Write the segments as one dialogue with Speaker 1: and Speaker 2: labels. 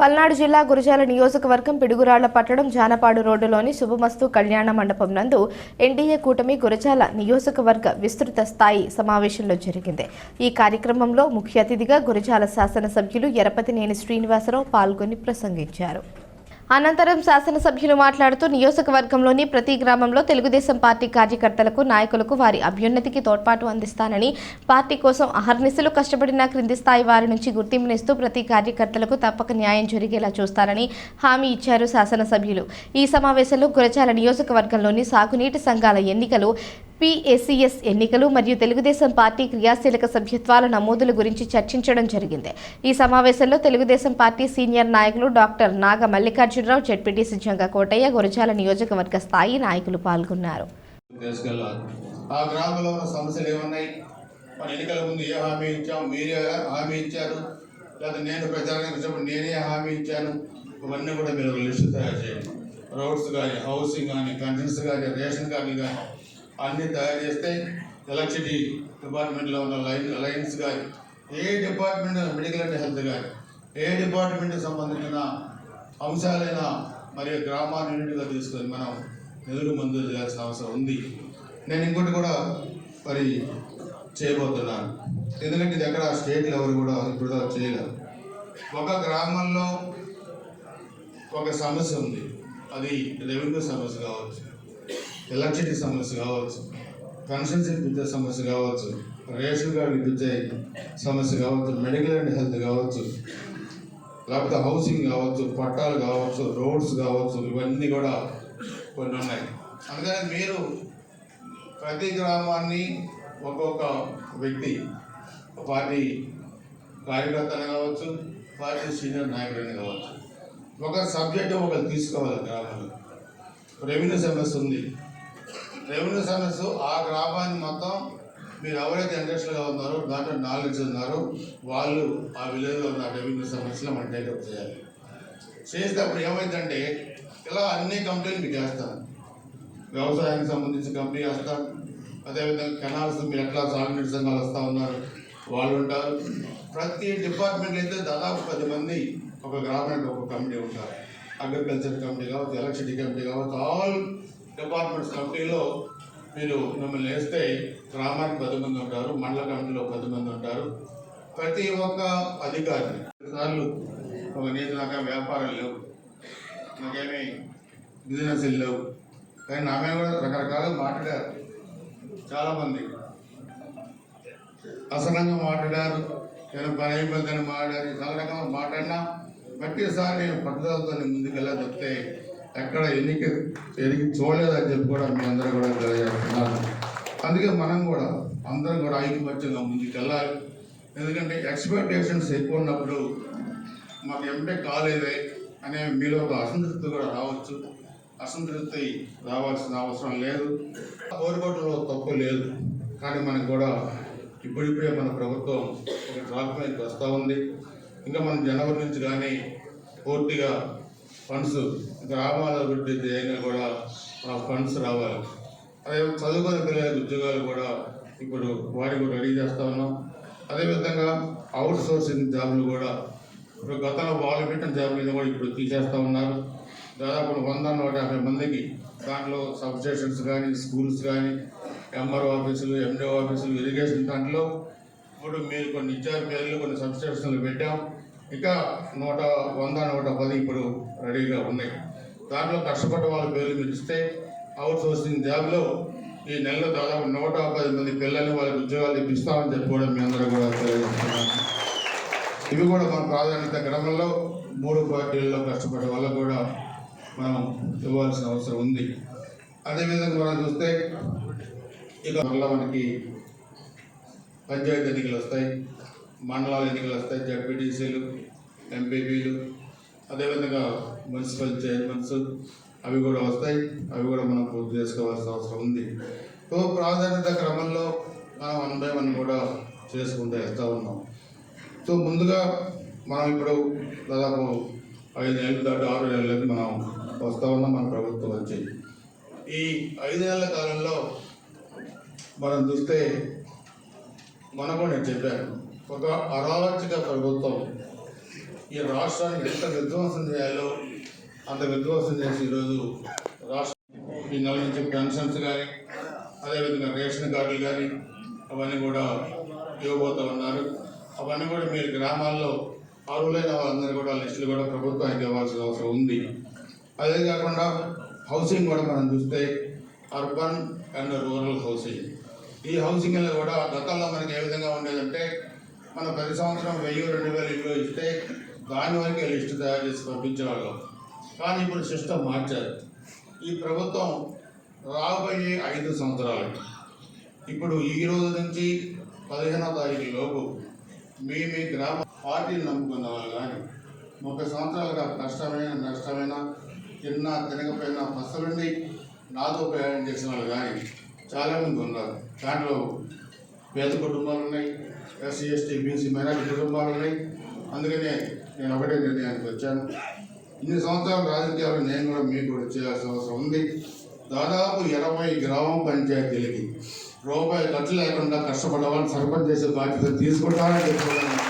Speaker 1: పల్నాడు జిల్లా గురజాల నియోజకవర్గం పిడుగురాళ్ళ పట్టణం జానపాడు రోడ్డులోని శుభమస్తు కళ్యాణ మండపం నందు ఎన్డీఏ కూటమి గురజాల నియోజకవర్గ విస్తృత స్థాయి సమావేశంలో జరిగింది. ఈ కార్యక్రమంలో ముఖ్య అతిథిగా గురజాల శాసనసభ్యులు ఎరపతినేని శ్రీనివాసరావు పాల్గొని ప్రసంగించారు. అనంతరం శాసనసభ్యులు మాట్లాడుతూ నియోజకవర్గంలోని ప్రతి గ్రామంలో తెలుగుదేశం పార్టీ కార్యకర్తలకు నాయకులకు వారి అభ్యున్నతికి తోడ్పాటు అందిస్తానని పార్టీ కోసం అహర్నిశలు కష్టపడిన క్రింది స్థాయి వారి నుంచి గుర్తింపునిస్తూ ప్రతి కార్యకర్తలకు తప్పక న్యాయం జరిగేలా చూస్తారని హామీ ఇచ్చారు శాసనసభ్యులు. ఈ సమావేశంలో గురజాల నియోజకవర్గంలోని సాగునీటి సంఘాల ఎన్నికలు పిఎసిఎస్ ఎన్నికలు మరియు తెలుగుదేశం పార్టీ క్రియాశీలక సభ్యత్వాల నమోదుల గురించి చర్చించడం జరిగింది. ఈ సమావేశంలో తెలుగుదేశం పార్టీ సీనియర్ నాయకులు డాక్టర్ నాగ మల్లికార్జునరావు జడ్పీటీసీ జంగ కోటయ్య గురజాల నియోజకవర్గ స్థాయి నాయకులు పాల్గొన్నారు.
Speaker 2: ఆ గ్రామంలో ఉన్న సమస్యలు ఏమున్నాయి? మన ఎన్నికల ముందు ఏ హామీ ఇచ్చాం? మీరే హామీ ఇచ్చారు? లేదా నేను ప్రచారం నేనే హామీ ఇచ్చాను? ఇవన్నీ కూడా మీరు లిస్టు తయారు చేయండి. రోడ్స్ కానీ హౌసింగ్ కానీ కన్సన్స్ కానీ రేషన్ కార్డులు కానీ అన్నీ తయారు చేస్తే ఎలక్ట్రిసిటీ డిపార్ట్మెంట్లో ఉన్న లైన్ లైన్స్ కానీ ఏ డిపార్ట్మెంట్ మెడికల్ అండ్ హెల్త్ కానీ ఏ డిపార్ట్మెంట్కి సంబంధించిన అంశాలైనా మరి గ్రామాన్ని యూనిట్గా తీసుకొని మనం నిధులు మంజూరు చేయాల్సిన అవసరం ఉంది. నేను ఇంకోటి కూడా మరి చేయబోతున్నాను. ఎందుకంటే ఇది ఎక్కడ స్టేట్ లెవెల్ కూడా ఇప్పుడు చేయలేదు. ఒక గ్రామంలో ఒక సమస్య ఉంది. అది రెవెన్యూ సమస్య కావచ్చు. ఎలక్ట్రిసిటీ సమస్య కావచ్చు కన్స్ట్రక్షన్ విద్యుత్ సమస్య కావచ్చు రేషన్ కార్డు విద్యుత్ సమస్య కావచ్చు మెడికల్ అండ్ హెల్త్ కావచ్చు లేకపోతే హౌసింగ్ కావచ్చు పట్టాలు కావచ్చు రోడ్స్ కావచ్చు ఇవన్నీ కూడా కొన్ని ఉన్నాయి. అందుకని మీరు ప్రతి గ్రామాన్ని ఒక్కొక్క వ్యక్తి పార్టీ కార్యకర్తలు కావచ్చు పార్టీ సీనియర్ నాయకుడని కావచ్చు. ఒక సబ్జెక్ట్ ఒకరు తీసుకోవాలి గ్రామంలో. రెవెన్యూ సమస్య ఉంది. రెవెన్యూ సమస్య ఆ గ్రామాన్ని మొత్తం మీరు ఎవరైతే ఇంట్రెస్ట్గా ఉన్నారో దాంట్లో నాలెడ్జ్ ఉన్నారో వాళ్ళు ఆ విలేజ్లో ఉన్న రెవెన్యూ సమస్యలు మనం టేకప్ చేయాలి. చేసేటప్పుడు ఏమైందంటే ఇలా అన్ని కంపెనీలు మీకు వేస్తాను వ్యవసాయానికి సంబంధించిన కంపెనీ వేస్తాను అదేవిధంగా కెనాల్స్ మీరు ఎట్లా సాగునీటి సంఘాలు వస్తూ ఉన్నారు వాళ్ళు ఉంటారు. ప్రతి డిపార్ట్మెంట్ అయితే దాదాపు పది మంది ఒక గ్రామానికి ఒక కమిటీ ఉంటారు. అగ్రికల్చర్ కమిటీ కావచ్చు ఎలక్ట్రిసిటీ కమిటీ కావచ్చు ఆల్ డిపార్ట్మెంట్స్ కమిటీలో మీరు మిమ్మల్ని వేస్తే గ్రామానికి పది మంది ఉంటారు మండల కమిటీలో పది మంది ఉంటారు. ప్రతి ఒక్క అధికారి సార్లు ఒక నీతి నాకు వ్యాపారం లేవు. నాకేమీ బిజినెస్ లేవు. కానీ నా మీద కూడా రకరకాలుగా మాట్లాడారు. చాలామంది అసలంగా మాట్లాడారు. నేను పని అయిపోతుందని మాట్లాడారు చాలా రకంగా మాట్లాడినా ప్రతిసారి నేను పట్టుదలతో ముందుకెళ్ళా చెప్తే ఎక్కడ ఎన్నిక ఎదిగి చూడలేదని చెప్పి కూడా మీ అందరూ కూడా తెలియజేస్తున్నారు. అందుకే మనం కూడా అందరం కూడా ఐకమత్యంగా ముందుకెళ్ళాలి. ఎందుకంటే ఎక్స్పెక్టేషన్స్ ఎక్కువ ఉన్నప్పుడు మాకు ఎంటే కాలేదే అనే మీలో ఒక అసంతృప్తి కూడా రావచ్చు. అసంతృప్తి రావాల్సిన అవసరం లేదు. కోరుకోవడంలో తప్పు లేదు. కానీ మనకు కూడా ఇప్పుడిప్పుడే మన ప్రభుత్వం ఒక ట్రాక్ వస్తూ ఉంది. ఇంకా మనం జనవరి నుంచి కానీ పూర్తిగా ఫండ్స్ గ్రామాల అభివృద్ధి అయినా కూడా ఆ ఫండ్స్ రావాలి. అదే చదువుకునే పిల్లలకి ఉద్యోగాలు కూడా ఇప్పుడు వారికి కూడా రెడీ చేస్తూ ఉన్నాం. అదేవిధంగా అవుట్ సోర్సింగ్ జాబులు కూడా ఇప్పుడు గతంలో వాళ్ళు పెట్టిన జాబ్లు కూడా ఇప్పుడు తీసేస్తూ ఉన్నారు. దాదాపు వంద నూట యాభై మందికి దాంట్లో సబ్స్టేషన్స్ కానీ స్కూల్స్ కానీ ఎంఆర్ఓ ఆఫీసులు ఎండిఓ ఆఫీసులు ఇరిగేషన్ దాంట్లో ఇప్పుడు మీరు కొన్ని ఇచ్చారు పేర్లు కొన్ని సబ్స్టేషన్లు పెట్టాం. ఇంకా నూట వంద నూట పది ఇప్పుడు రెడీగా ఉన్నాయి. దాంట్లో కష్టపడ్డ వాళ్ళ పేర్లు మీరు ఇస్తే అవుట్ సోర్సింగ్ జాబ్లో ఈ నెలలో దాదాపు నూట పది మంది పిల్లల్ని వాళ్ళకి ఉద్యోగాలు ఇప్పిస్తామని చెప్పి కూడా మీ అందరూ కూడా తెలియజేస్తున్నాను. ఇవి కూడా మన ప్రాధాన్యత క్రమంలో మూడు పార్టీల్లో కష్టపడే వాళ్ళకు కూడా మనం ఇవ్వాల్సిన అవసరం ఉంది. అదేవిధంగా మనం చూస్తే ఇక మళ్ళీ మనకి పంచాయతీ ఎన్నికలు వస్తాయి. మండలాల ఎన్నికలు వస్తాయి. జడ్పీటీసీలు ఎంపీపీలు అదేవిధంగా మున్సిపల్ చైర్మన్స్ అవి కూడా వస్తాయి. అవి కూడా మనం పూర్తి చేసుకోవాల్సిన అవసరం ఉంది. సో ప్రాధాన్యత క్రమంలో మనం వన్ బై వన్ కూడా చేసుకుంటూ వెళ్తూ ఉన్నాం. సో ముందుగా మనం ఇప్పుడు దాదాపు ఐదు నెలలు దాటి ఆరు నెలలకి మనం వస్తూ ఉన్నాం మన ప్రభుత్వం వచ్చి ఈ ఐదేళ్ళ కాలంలో మనం చూస్తే మనం కూడా నేను చెప్పాను ఒక అరాచక ప్రభుత్వం ఈ రాష్ట్రానికి ఎంత విధ్వంసం చేయాలో అంత విధ్వంసం చేసి ఈరోజు రాష్ట్ర ఈ నెల నుంచి పెన్షన్స్ కానీ అదేవిధంగా రేషన్ కార్డులు కానీ అవన్నీ కూడా ఇవ్వబోతూ ఉన్నారు. అవన్నీ కూడా మీరు గ్రామాల్లో అర్హులైన వాళ్ళందరూ కూడా లిస్టులు కూడా ప్రభుత్వానికి ఇవ్వాల్సిన అవసరం ఉంది. అదే కాకుండా హౌసింగ్ కూడా మనం చూస్తే అర్బన్ అండ్ రూరల్ హౌసింగ్. ఈ హౌసింగ్లో కూడా గతంలో మనకి ఏ విధంగా ఉండేదంటే మనం ప్రతి సంవత్సరం వెయ్యి రెండు వేలు ఇల్లు ఇస్తే దాని వరకే లిస్టు తయారు చేసి పంపించేవాళ్ళం. కానీ ఇప్పుడు సిస్టమ్ మార్చారు. ఈ ప్రభుత్వం రాబోయే ఐదు సంవత్సరాలు. ఇప్పుడు ఈ రోజు నుంచి పదిహేనో తారీఖు లోపు మీ మీ గ్రామ పార్టీని నమ్ముకున్న వాళ్ళు కానీ ముప్పై సంవత్సరాలుగా కష్టమైన నష్టమైన తిన్నా తినకపోయినా పసలుండి నాతో ప్రయాణం చేసిన వాళ్ళు కానీ చాలామంది ఉన్నారు. దాంట్లో పేద కుటుంబాలు ఉన్నాయి. ఎస్సీ ఎస్టీ బీసీ మైనారిటీ కుటుంబాలు ఉన్నాయి. అందుకనే నేను ఒకటే నిర్ణయానికి వచ్చాను. ఇన్ని సంవత్సరాల రాజకీయాలు నేను కూడా మీకు కూడా చేయాల్సిన అవసరం ఉంది. దాదాపు ఇరవై గ్రామ పంచాయతీలకి రూపాయి ఖర్చు లేకుండా కష్టపడవాలని సర్పంచ్ చేసే బాధ్యత తీసుకుంటానని చెప్పుకోవడానికి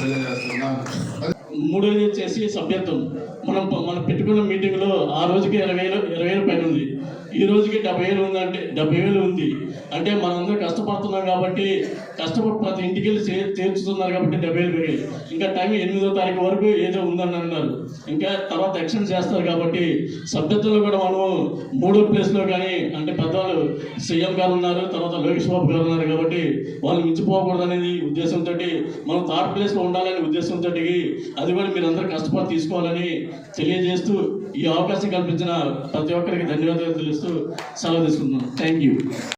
Speaker 2: తెలియజేస్తున్నాను. అదే
Speaker 3: మూడోది వచ్చేసి సభ్యత్వం. మనం మనం పెట్టుకున్న మీటింగ్లో ఆ రోజుకి ఇరవై వేలు ఇరవై వేలు పైన ఉంది. ఈ రోజుకి డెబ్బై వేలు ఉందంటే డెబ్బై వేలు ఉంది. అంటే మనందరూ కష్టపడుతున్నాం కాబట్టి కష్టపడి ప్రతి ఇంటికి వెళ్ళి చే- చేర్చుతున్నారు కాబట్టి డెబ్బై వేలు పెరిగాయి. ఇంకా టైం ఎనిమిదో తారీఖు వరకు ఏదో ఉందని అన్నారు. ఇంకా తర్వాత ఎక్షన్ చేస్తారు కాబట్టి సబ్జెక్టులో కూడా మనము మూడో ప్లేస్లో కానీ అంటే పెద్దవాళ్ళు సీఎం గారు ఉన్నారు తర్వాత లోకేష్ బాబు గారు ఉన్నారు కాబట్టి వాళ్ళు మించిపోకూడదు అనేది ఉద్దేశంతో మనం థర్డ్ ప్లేస్లో ఉండాలనే ఉద్దేశంతో అది కూడా మీరు అందరూ కష్టపడి తీసుకోవాలని తెలియజేస్తూ ఈ అవకాశం కల్పించిన ప్రతి ఒక్కరికి ధన్యవాదాలు తెలుస్తూ సెలవు తీసుకుంటున్నాను. Thank you